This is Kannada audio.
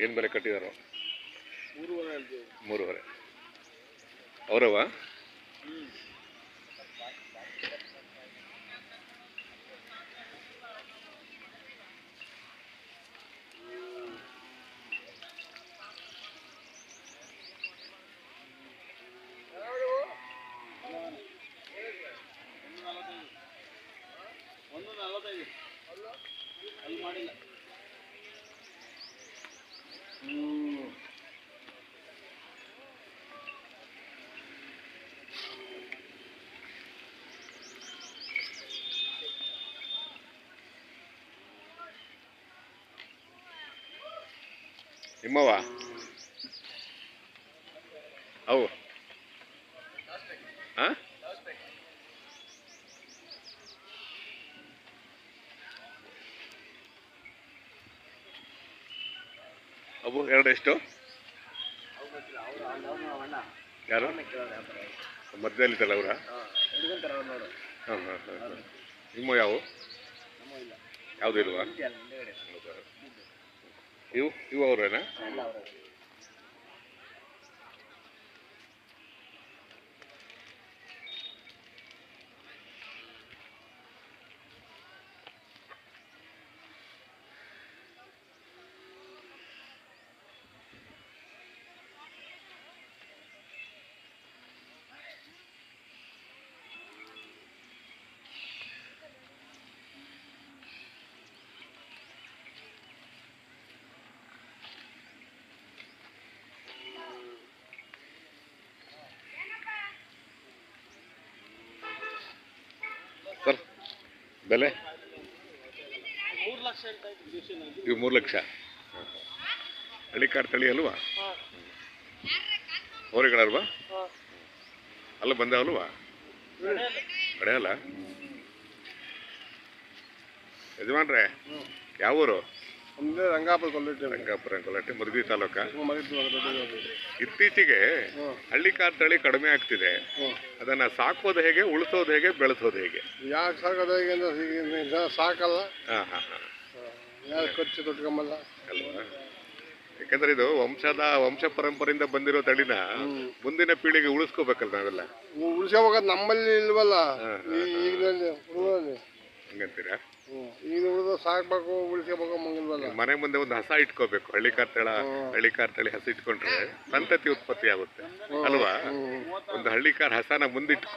ಏನು ಬೆಲೆ ಕಟ್ಟಿದಾರೋ? ಮೂರುವರೆ ಅವರವ ಒಂದು ನಲವತ್ತೈದು. ಅಲ್ಲಿ ಮಾಡಿಲ್ಲ. ನಿಮ್ಮವ ಅವು? ಹಾಂ ಅವು ಎರಡು ಎಷ್ಟು? ಯಾರು? ಅವರ? ಹಾಂ ಹಾಂ ಹಾಂ ಹಾಂ. ನಿಮ್ಮ ಯಾವ? ಯಾವುದು ಇಲ್ವಾ? ಹೌದಾ? ಇವು ಇವು ಅವರೇನಾ? ಬೆಲೆ? ಇವು ಮೂರು ಲಕ್ಷ. ಹಳ್ಳಿಕಾರ್ ತಳಿ ಅಲ್ವಾ? ಹೋರಿಗಳಲ್ವಾ? ಬಂದೆ ಅಲ್ಲ. ಬಂದಾವಲ್ವಾ ಕಡೆಯಲ್ಲ ಯಜಮಾನ್ರೆ ಯಾವ ಊರು ನಮ್ಮದು ರಂಗಾಪುರ ಕೊಲ್ಲಟ್ಟಿ. ರಂಗಾಪುರ ಕೊಲ್ಲಟ್ಟಿ ಮರುದಿ ತಾಲೂಕ. ಇತ್ತೀಚೆಗೆ ಹಳ್ಳಿ ಕಾರ್ ತಳಿ ಕಡಿಮೆ ಆಗ್ತಿದೆ. ಅದನ್ನ ಸಾಕೋದು ಹೇಗೆ ಉಳಿಸೋದು ಹೇಗೆ ಬೆಳೆಸೋದು ಹೇಗೆ? ಯಾಕೆ ಸಾಕೋದು ಹೇಗೆ ಅಂದ್ರೆ ಸಾಕಲ್ಲ. ಯಾರು ಖರ್ಚು ತೊಟ್ಕೊಂಬಲ್ಲ. ಅಲ್ವಾ? ಯಾಕಂದ್ರೆ ಇದು ವಂಶದ ವಂಶ ಪರಂಪರೆಯಿಂದ ಬಂದಿರೋ ತಳಿನ ಮುಂದಿನ ಪೀಳಿಗೆ ಉಳಿಸ್ಕೋಬೇಕಲ್ಲ ನಾವೆಲ್ಲ. ಉಳಿಸ್ಕೋವಾಗ ನಮ್ಮಲ್ಲಿ ಇಲ್ವಲ್ಲ? ಹಾ, ಈ- ಈಗಿನಲ್ಲಿ ಹುಡುಗರಲ್ಲಿ ಹಂಗಂತೀರಾ? ಈಗ ಉಳಿದು ಸಾಕ್ಬೇಕು ಉಳಿಸ್ಕೋಬೇಕು ಮಂಗಲ್ವಲ್ಲ ಮನೆ ಮುಂದೆ ಒಂದು ಹಸ ಇಟ್ಕೋಬೇಕು. ಹಳ್ಳಿಕಾರ್ ತಳ ಹಳ್ಳಿ ತಳಿ ಹಸ ಇಟ್ಕೊಂಡ್ರೆ ಸಂತತಿ ಉತ್ಪತ್ತಿ ಆಗುತ್ತೆ. ಅಲ್ವಾ? ಒಂದು ಹಳ್ಳಿ ಕಾರ್ ಹಸನ ಮುಂದಿಟ್ಕೊಂಡ್